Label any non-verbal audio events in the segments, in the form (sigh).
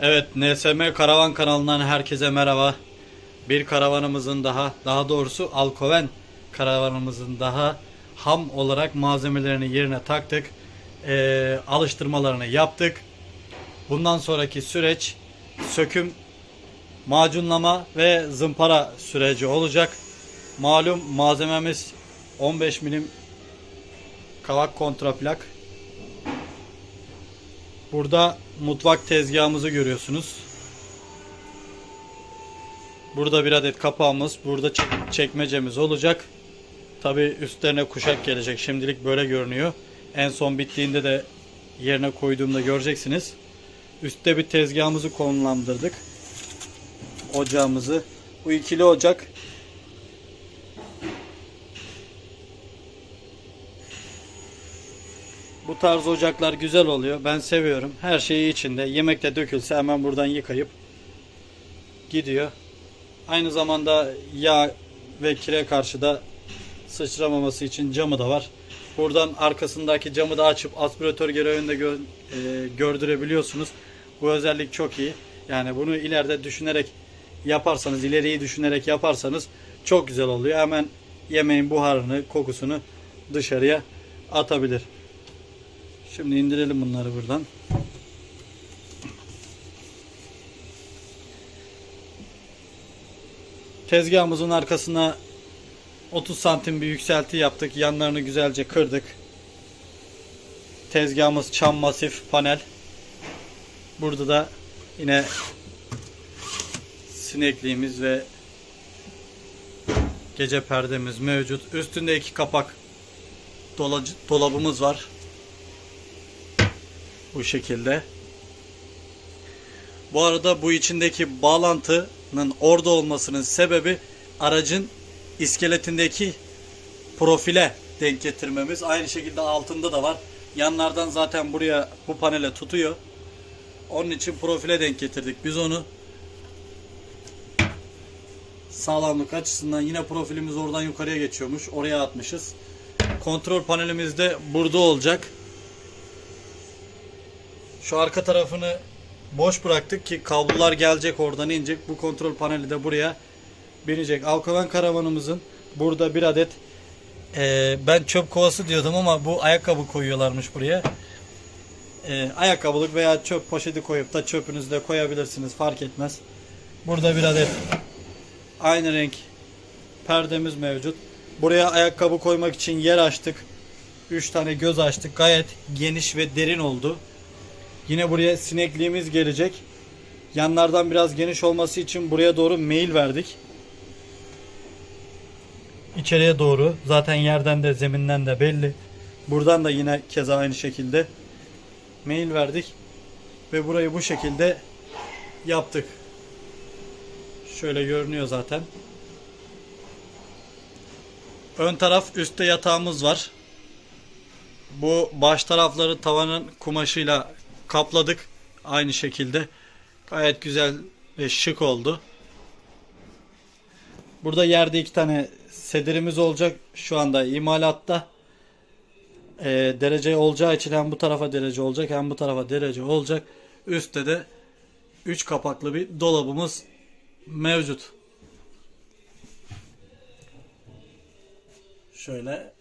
Evet, NSM Karavan kanalından herkese merhaba. Bir karavanımızın daha, daha doğrusu Alkoven karavanımızın daha ham olarak malzemelerini yerine taktık. Ee, alıştırmalarını yaptık. Bundan sonraki süreç söküm, macunlama ve zımpara süreci olacak. Malum malzememiz 15 milim kavak kontraplak. Burada mutfak tezgahımızı görüyorsunuz. Burada bir adet kapağımız, burada çek- çekmecemiz olacak. Tabi üstlerine kuşak gelecek. Şimdilik böyle görünüyor. En son bittiğinde de yerine koyduğumda göreceksiniz. Üstte bir tezgahımızı konumlandırdık. Ocağımızı. Bu ikili ocak Bu tarz ocaklar güzel oluyor. Ben seviyorum. Her şeyi içinde. Yemekte dökülse hemen buradan yıkayıp gidiyor. Aynı zamanda yağ ve kire karşı da sıçramaması için camı da var. Buradan arkasındaki camı da açıp aspiratör görevinde gö- e, gördürebiliyorsunuz. Bu özellik çok iyi. Yani bunu ileride düşünerek yaparsanız, ileriyi düşünerek yaparsanız çok güzel oluyor. Hemen yemeğin buharını, kokusunu dışarıya atabilir. Şimdi indirelim bunları buradan. Tezgahımızın arkasına 30 santim bir yükselti yaptık. Yanlarını güzelce kırdık. Tezgahımız çam masif panel. Burada da yine sinekliğimiz ve gece perdemiz mevcut. Üstünde iki kapak dolabımız var. Bu şekilde. Bu arada bu içindeki bağlantının orada olmasının sebebi aracın iskeletindeki profile denk getirmemiz. Aynı şekilde altında da var. Yanlardan zaten buraya bu panele tutuyor. Onun için profile denk getirdik. Biz onu sağlamlık açısından yine profilimiz oradan yukarıya geçiyormuş. Oraya atmışız. Kontrol panelimiz de burada olacak. Şu arka tarafını boş bıraktık ki kablolar gelecek oradan inecek. Bu kontrol paneli de buraya binecek. Alkoven karavanımızın burada bir adet eee, ben çöp kovası diyordum ama bu ayakkabı koyuyorlarmış buraya. Eee, ayakkabılık veya çöp poşeti koyup da çöpünüzü de koyabilirsiniz fark etmez. Burada bir adet aynı renk perdemiz mevcut. Buraya ayakkabı koymak için yer açtık. 3 tane göz açtık. Gayet geniş ve derin oldu. Yine buraya sinekliğimiz gelecek. Yanlardan biraz geniş olması için buraya doğru mail verdik. İçeriye doğru. Zaten yerden de zeminden de belli. Buradan da yine keza aynı şekilde mail verdik. Ve burayı bu şekilde yaptık. Şöyle görünüyor zaten. Ön taraf üstte yatağımız var. Bu baş tarafları tavanın kumaşıyla kapladık. Aynı şekilde. Gayet güzel ve şık oldu. Burada yerde iki tane sedirimiz olacak. Şu anda imalatta. Ee, derece olacağı için hem bu tarafa derece olacak hem bu tarafa derece olacak. Üstte de 3 kapaklı bir dolabımız mevcut. Şöyle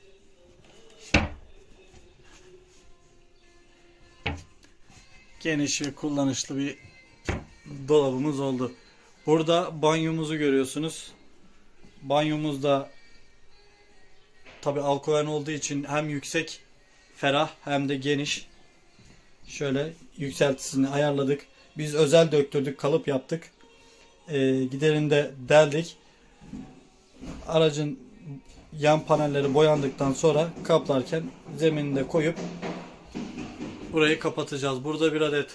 geniş ve kullanışlı bir dolabımız oldu. Burada banyomuzu görüyorsunuz. Banyomuzda tabi alkoven olduğu için hem yüksek, ferah hem de geniş. Şöyle yükseltisini ayarladık. Biz özel döktürdük, kalıp yaptık. Ee, giderini de deldik. Aracın yan panelleri boyandıktan sonra kaplarken zemininde koyup burayı kapatacağız. Burada bir adet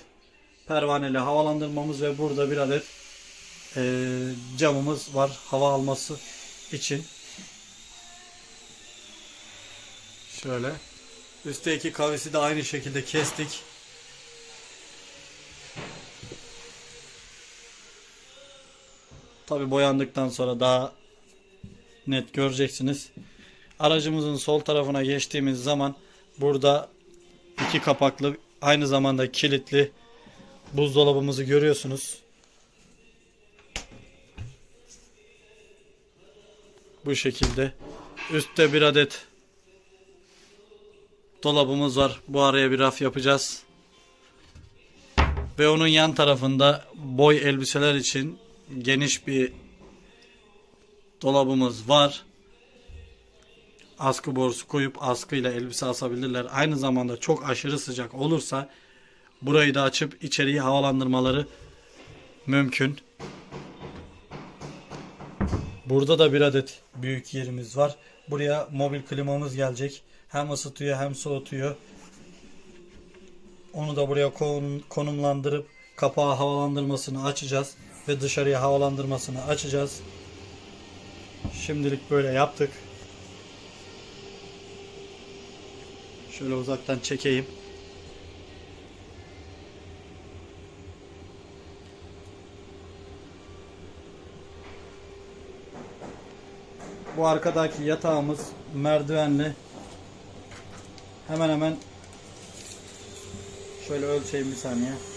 pervaneli havalandırmamız ve burada bir adet eee, camımız var hava alması için. Şöyle. Üstteki kavisi de aynı şekilde kestik. Tabi boyandıktan sonra daha net göreceksiniz. Aracımızın sol tarafına geçtiğimiz zaman burada iki kapaklı aynı zamanda kilitli buzdolabımızı görüyorsunuz. Bu şekilde. Üstte bir adet dolabımız var. Bu araya bir raf yapacağız. Ve onun yan tarafında boy elbiseler için geniş bir dolabımız var. Askı borusu koyup askıyla elbise asabilirler. Aynı zamanda çok aşırı sıcak olursa burayı da açıp içeriği havalandırmaları mümkün. Burada da bir adet büyük yerimiz var. Buraya mobil klimamız gelecek. Hem ısıtıyor hem soğutuyor. Onu da buraya kon- konumlandırıp kapağı havalandırmasını açacağız ve dışarıya havalandırmasını açacağız. Şimdilik böyle yaptık. Şöyle uzaktan çekeyim. Bu arkadaki yatağımız merdivenli. Hemen hemen şöyle ölçeyim bir saniye.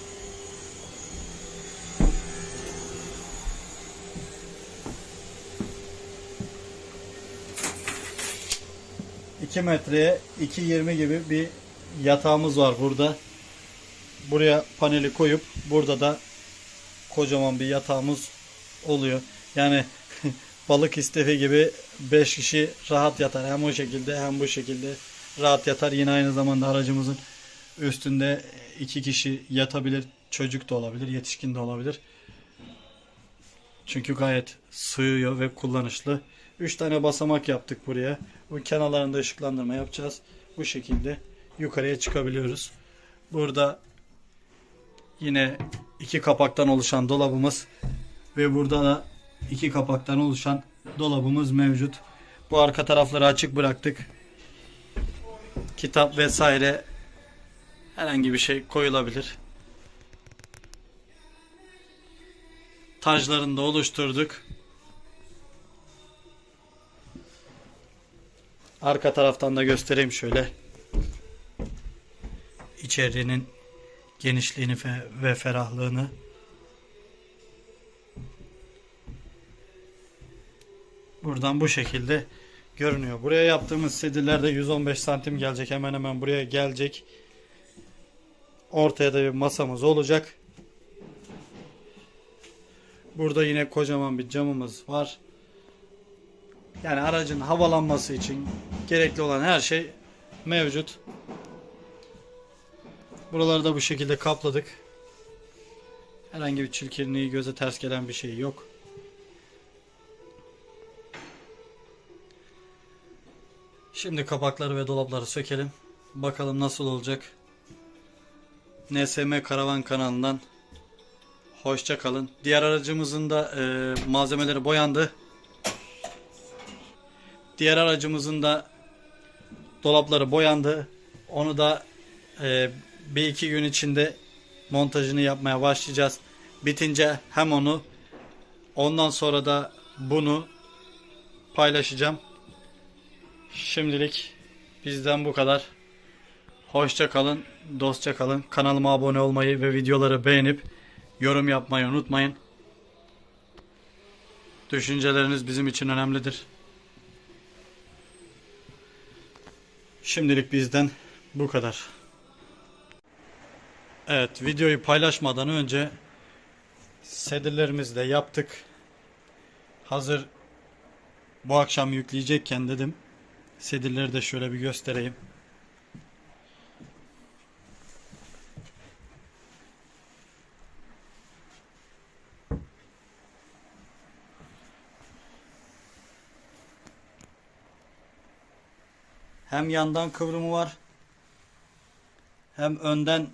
İki metreye 2.20 gibi bir yatağımız var burada. Buraya paneli koyup burada da kocaman bir yatağımız oluyor. Yani (laughs) balık istefi gibi 5 kişi rahat yatar. Hem o şekilde hem bu şekilde rahat yatar. Yine aynı zamanda aracımızın üstünde 2 kişi yatabilir. Çocuk da olabilir, yetişkin de olabilir. Çünkü gayet sığıyor ve kullanışlı. 3 tane basamak yaptık buraya. Bu kenarlarında ışıklandırma yapacağız. Bu şekilde yukarıya çıkabiliyoruz. Burada yine iki kapaktan oluşan dolabımız ve burada da iki kapaktan oluşan dolabımız mevcut. Bu arka tarafları açık bıraktık. Kitap vesaire herhangi bir şey koyulabilir. Tajlarını da oluşturduk. Arka taraftan da göstereyim şöyle. İçerinin genişliğini ve ferahlığını. Buradan bu şekilde görünüyor. Buraya yaptığımız sedirler de 115 santim gelecek. Hemen hemen buraya gelecek. Ortaya da bir masamız olacak. Burada yine kocaman bir camımız var. Yani aracın havalanması için gerekli olan her şey mevcut. Buraları da bu şekilde kapladık. Herhangi bir çirkinliği göze ters gelen bir şey yok. Şimdi kapakları ve dolapları sökelim. Bakalım nasıl olacak. NSM Karavan kanalından hoşça kalın. Diğer aracımızın da e, malzemeleri boyandı. Diğer aracımızın da dolapları boyandı. Onu da e, bir iki gün içinde montajını yapmaya başlayacağız. Bitince hem onu ondan sonra da bunu paylaşacağım. Şimdilik bizden bu kadar. Hoşça kalın, dostça kalın. Kanalıma abone olmayı ve videoları beğenip yorum yapmayı unutmayın. Düşünceleriniz bizim için önemlidir. Şimdilik bizden bu kadar. Evet, videoyu paylaşmadan önce sedirlerimizi de yaptık. Hazır bu akşam yükleyecekken dedim. Sedirleri de şöyle bir göstereyim. Hem yandan kıvrımı var. Hem önden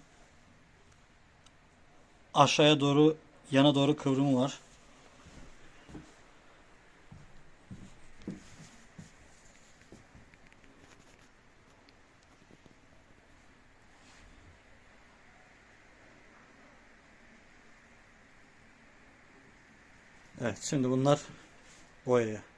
aşağıya doğru yana doğru kıvrımı var. Evet şimdi bunlar boyaya.